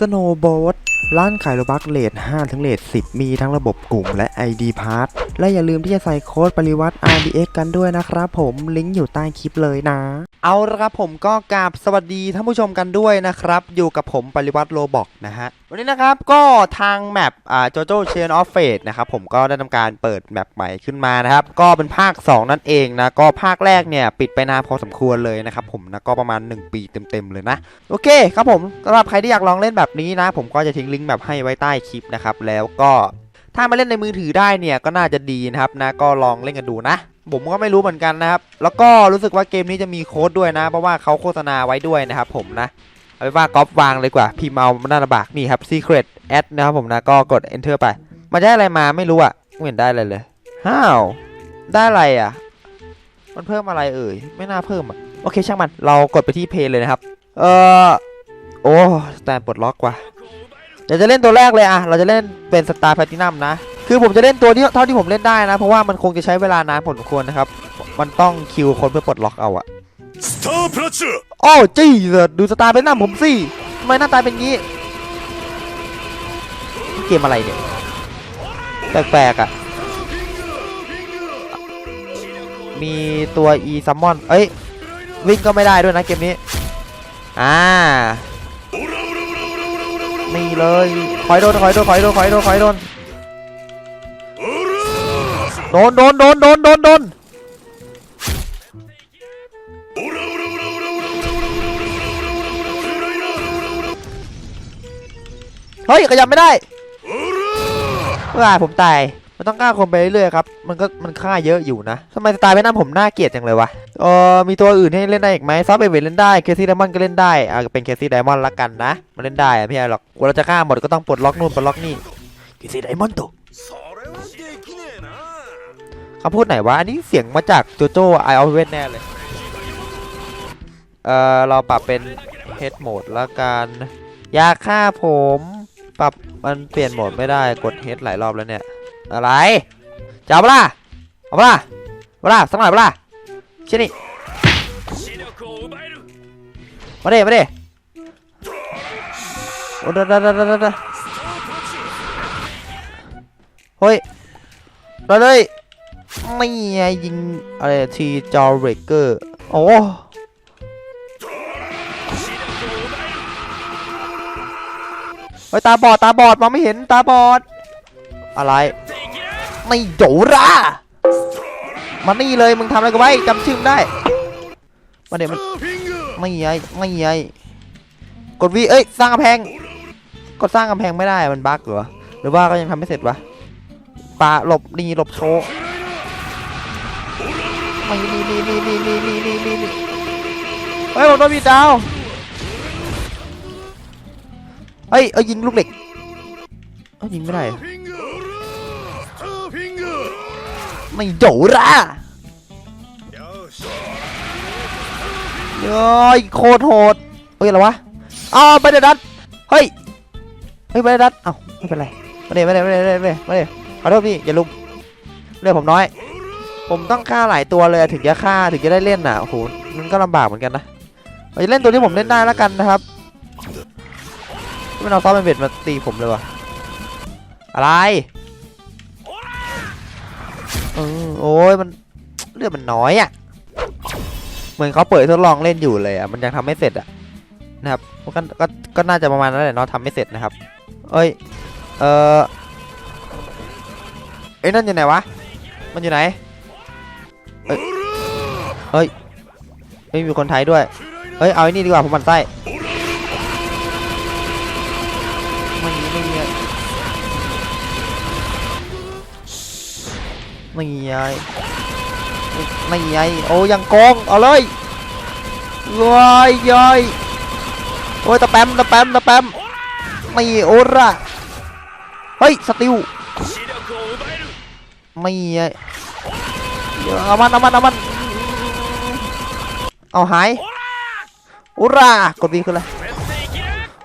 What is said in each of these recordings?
สโนว์บ t ร้ ร้านขายโลบักเลท5ถึงเลท10 มีทั้งระบบกลุ่มและ ID p a s s และอย่าลืมที่จะใส่โค้ดปริวัติ RDX กันด้วยนะครับผมลิงก์อยู่ใต้คลิปเลยนะ เอาละครับผมก็กราบสวัสดีท่านผู้ชมกันด้วยนะครับ อยู่กับผมปริวัติโลบอกนะฮะ วันนี้นะครับก็ทางแมปอ่าโจโจเชนออฟเฟสนะครับผมก็ได้ทำการเปิดแมปใหม่ขึ้นมานะครับ ก็เป็นภาค 2 นั่นเองนะ ก็ภาคแรกเนี่ยปิดไปนานพอสมควรเลยนะครับผมนะก็ประมาณ 1 ปีเต็มๆเลยนะ โอเคครับผมสำหรับใครที่อยากลองเล่นแบบนี้นะ ผมก็จะทิ้งลิงก์แบบให้ไว้ใต้คลิปนะครับ แล้วก็ถ้ามาเล่นในมือถือได้เนี่ยก็น่าจะดีนะครับนะก็ลองเล่นกันดูนะ ผมก็ไม่รู้เหมือนกันนะครับ แล้วก็รู้สึกว่าเกมนี้จะมีโค้ดด้วยนะ เพราะว่าเขาโฆษณาไว้ด้วยนะครับผมนะเอาเป็นว่าก๊อปวางเลยกว่าพิมพ์เอามันน่าลำบากนี่ครับ secret ad นะครับผมนะก็กด enter ไปมันได้อะไรมาไม่รู้อะไม่เห็นได้อะไรเลยฮ้าวได้อะไรอะมันเพิ่มอะไรเอ่ยไม่น่าเพิ่มอะโอเคช่างมันเรากดไปที่เพย์เลยนะครับ เออโอ้แตนปลดล็อกว่ะ เดี๋ยวจะเล่นตัวแรกเลยอะเราจะเล่นเป็นสตาร์แพลตินัมนะ คือผมจะเล่นตัวที่เท่าที่ผมเล่นได้นะ เพราะว่ามันคงจะใช้เวลานานพอควรนะครับ มันต้องคิวคนเพื่อปลดล็อกเอาอะสตาร์พลัชโอ้จี้เดูสตาร์แพลตินัมผมสิทำไมหน้าตาเป็นงี้ เกมอะไรเนี่ย แปลกๆอะมีตัวอีซัมมอน เอ้ย วิ่งก็ไม่ได้ด้วยนะเกมนี้ อ่า นี่เลยคอยโดนคอยโดนคอยโดนคอยโดนคอยโดนโดนโดนโดนโดนโดนโดนเฮ้ยขยับไม่ได้ว่าผมตาย มันต้องกล้าคมไปเรื่อยครับ มันก็มันฆ่าเยอะอยู่นะทำไมสไตล์ไม่น่าผมน่าเกลียดจังเลยวะเออมีตัวอื่นให้เล่นได้อีกไหมซับเอเวเล่นได้ เคซี่ไดมอนด์ก็เล่นได้ อ่าเป็นเคซี่ไดมอนด์ละกันนะ มันเล่นได้พี่ไอ้หรอกกว่าเราจะฆ่าหมดก็ต้องปลดล็อกนู่นปลดล็อกนี่ เคซี่ไดมอนด์ตัวคำพูดไหนวะ อันนี้เสียงมาจากโจโจ้ไอออฟเวนแน่เลย เออเราปรับเป็นเฮดโหมดละกัน ยาฆ่าผม ปรับมันเปลี่ยนโหมดไม่ได้ กดเฮดหลายรอบแล้วเนี่ย อะไรจะเาปล่ะเอาปล่าปล่ะสักหน่อยปล่ะเช่นนี้มาเด้มาเด้โอ้ดดดดดเฮ้ยมาเลยไม่ยิงอะไรทีจอเบรกเกอร์โอ้ไอตาบอดตาบอดมองไม่เห็นตาบอดอะไร ในโจรามานี่เลยมึงทำอะไรกันไว้จำชื่อมได้มาเดี๋ยวมันไม่ยัยไม่ยัยกดวีเอ้ยสร้างกำแพงกดสร้างกำแพงไม่ได้มันบั๊กเหรอหรือว่าก็ยังทำไม่เสร็จวะปาหลบดีหลบโชว์ไม่มีมีมีมีมีมีมีไม่นี่เฮ้ยผมโดนบีดาวเฮ้ยเอ้ยยิงลูกเหล็กเอ้ยยิงไม่ได้ ไม่โจระよしเฮ้ยโคตรโหดเฮ้ยอะไรวะอ้าวไปเดดัดเฮ้ยเฮ้ยไปเดดัดเอ้าไม่เป็นไรมาเดี๋ยวมาเดี๋ยวมาเดี๋ยวมาเดี๋ยวมาเดี๋ยวขอโทษพี่อย่าลุมเลือดผมน้อย ผมต้องฆ่าหลายตัวเลยถึงจะฆ่าถึงจะได้เล่นน่ะโอ้โหมันก็ลำบากเหมือนกันนะเราจะเล่นตัวที่ผมเล่นได้แล้วกันนะครับไม่เอาซ้อฟเป็นเบ็ดมาตีผมเลยวะอะไร โอ้ยมันเลือดมันน้อยอะ เหมือนเขาเปิดทดลองเล่นอยู่เลยอะมันยังทำไม่เสร็จอะนะครับก็ก็ก็น่าจะประมาณนั้นแหละเนาะทำไม่เสร็จนะครับ เอ้ยเออเอ้นั่นอยู่ไหนวะมันอยู่ไหนเอ้ยเฮ้ยไม่มีคนไทยด้วยเฮ้ยเอาไอ้นี่ดีกว่าผมมันไส้ไม่มีไม่มี ไม่ใหญ่ไม่ใหญ่โอ้ยังกองเอาเลยลอยย่อยโอ้ยตะแปมตะแปมตะแปมไม่โอระเฮ้ยสติวไม่ใหเอามันเอามันเอามันเอาหายอุรากดวีคืออะไร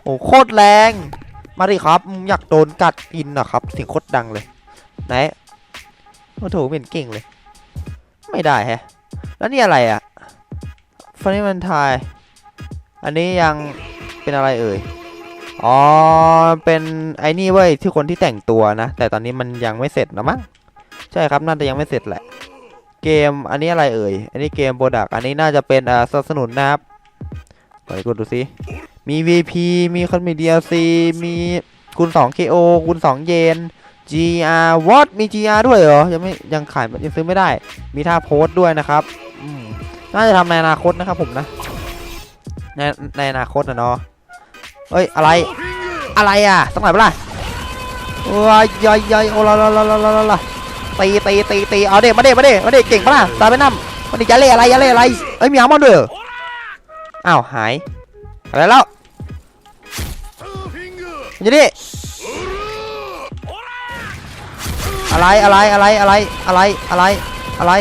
โอ้โคตรแรง มาดิครับ อยากโดนกัดกินนะครับเสียงโคตรดังเลย ไหน โอ้โถเหม็นเก่งเลย ไม่ได้แฮะ แล้วนี่อะไรอะฟันนี่มันทาย อันนี้ยังเป็นอะไรเอ่ย อ๋อ เป็นไอ้นี่เว้ยที่คนที่แต่งตัวนะ แต่ตอนนี้มันยังไม่เสร็จนะมั้ง ใช่ครับน่าจะยังไม่เสร็จแหละ เกมอันนี้อะไรเอ่ย อันนี้เกมโปรดักอันนี้น่าจะเป็นอ่าสนับสนุนนะครับไปกดดูสิมี VP มีคอนมี DLC มีคูณ2 KO คูณ2 เยน GR w a t มี GR ด้วยเหรอ ยังไม่ยังขายยังซื้อไม่ได้ มีท่าโพสด้วยนะครับน่าจะทำในอนาคตนะครับผมนะ ในในอนาคตนะเนาะเฮ้ย อะไร อะไรอะสงกหน่อยเปล่าว้ายยยยโอ้ละละละละละละตีตีตีตีเอาเด็กมาเด็กมาเด็กมาเด็กเก่งปะล่ะตาไปน้ำมันนี่จะเล่อะไรจะเล่อะไรเอ้ยมีอาร์มอนด้วยอ้าวหายอะไรแล้วอยู่นี่ อะไรอะไรอะไรอะไรอะไรอะไรอะไร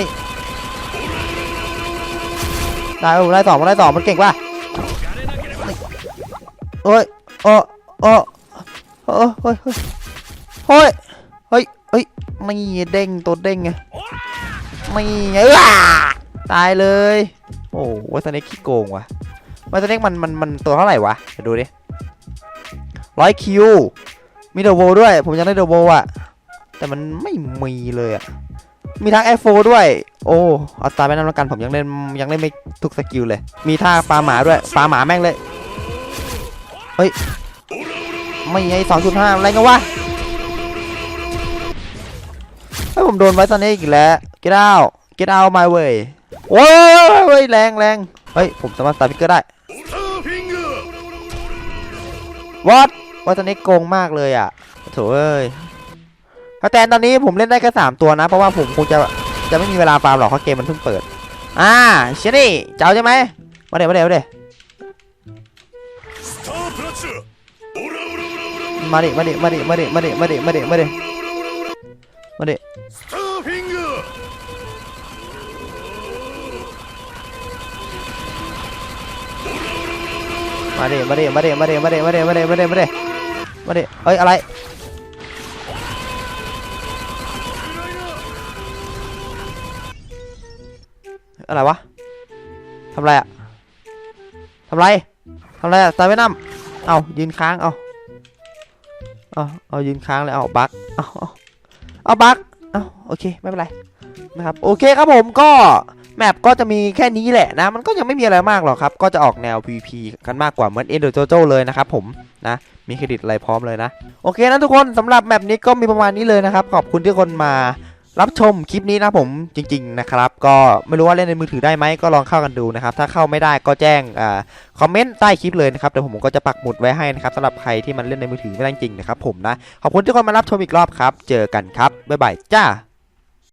ได้ผมได้สองผมได้สองมันเก่งป่ะเอ้ยโอ้โอ้โอ้เฮ้ยเฮ้ยเฮ้ยเฮ้ยไม่เด้งตัวเด้งไงไม่ไงอ้าตายเลย โอ้วัสเน็กขี้โกงว่ะวัสเน็กมันมันมันตัวเท่าไหร่วะเดี๋ยวดูดิร้อยคิวมีเดอะโวด้วย ผมยังได้เดอะโวอะ แต่มันไม่มีเลยอะมีทั้งแอฟโฟด้วย โอ้เอาตาไปนั่นแล้วกันผมยังเล่นยังเล่นไม่ทุกสกิลเลย มีท่าปลาหมาด้วยปลาหมาแม่งเลย เฮ้ย ไม่ไงสองจุดห้าอะไรกันวะให้ผมโดนไว้ตอนนี้อีกแล้ว get out get out my way โอ้ยแรงแรงเฮ้ย ผมสามารถสตาร์พิกเกอร์ได้ what ไว้ตอนนี้โกงมากเลยอะโถ่เอ้ย กระแตนตอนนี้ผมเล่นได้แค่สามตัวนะ เพราะว่าผมคงจะจะไม่มีเวลาฟาร์มหรอกเพราะเกมมันเพิ่งเปิด อ่าเชนี่เจ้าใช่ไหมมาเดี๋ยวมาเดี๋ยวมาเดี๋ยวมาเดิมาเดิมาเดิมาเดิมาเดิมาเดิมาเดิมาเดิมาเดิมาดมาดิมาดมาดิมาดมาดิมาดมาดิมาดมาดิเฮ้ยอะไร อะไรวะทำไรอะทำไรทำไรอะตายไปน้ำเอายืนค้างเอาเอาเอายืนค้างเลยเอาบักเอาเอาบักเอาโอเคไม่เป็นไรนะครับโอเคครับผมก็แมปก็จะมีแค่นี้แหละนะ มันก็ยังไม่มีอะไรมากหรอกครับ ก็จะออกแนว PVP กันมากกว่าเหมือน Endo Jojo เลยนะครับผมนะ มีเครดิตอะไรพร้อมเลยนะ โอเคนะทุกคนสำหรับแมปนี้ก็มีประมาณนี้เลยนะครับ ขอบคุณที่คนมา รับชมคลิปนี้นะผมจริง ๆ นะครับ ก็ไม่รู้ว่าเล่นในมือถือได้ไหมก็ลองเข้ากันดูนะครับ ถ้าเข้าไม่ได้ก็แจ้งอคอมเมนต์ใต้คลิปเลยนะครับเดี๋ยวผมก็จะปักหมุดไว้ให้นะครับสำหรับใครที่มันเล่นในมือถือไม่ได้จริงนะครับผมนะ ขอบคุณที่คนมารับชมอีกรอบครับ เจอกันครับ บ๊ายบายจ้า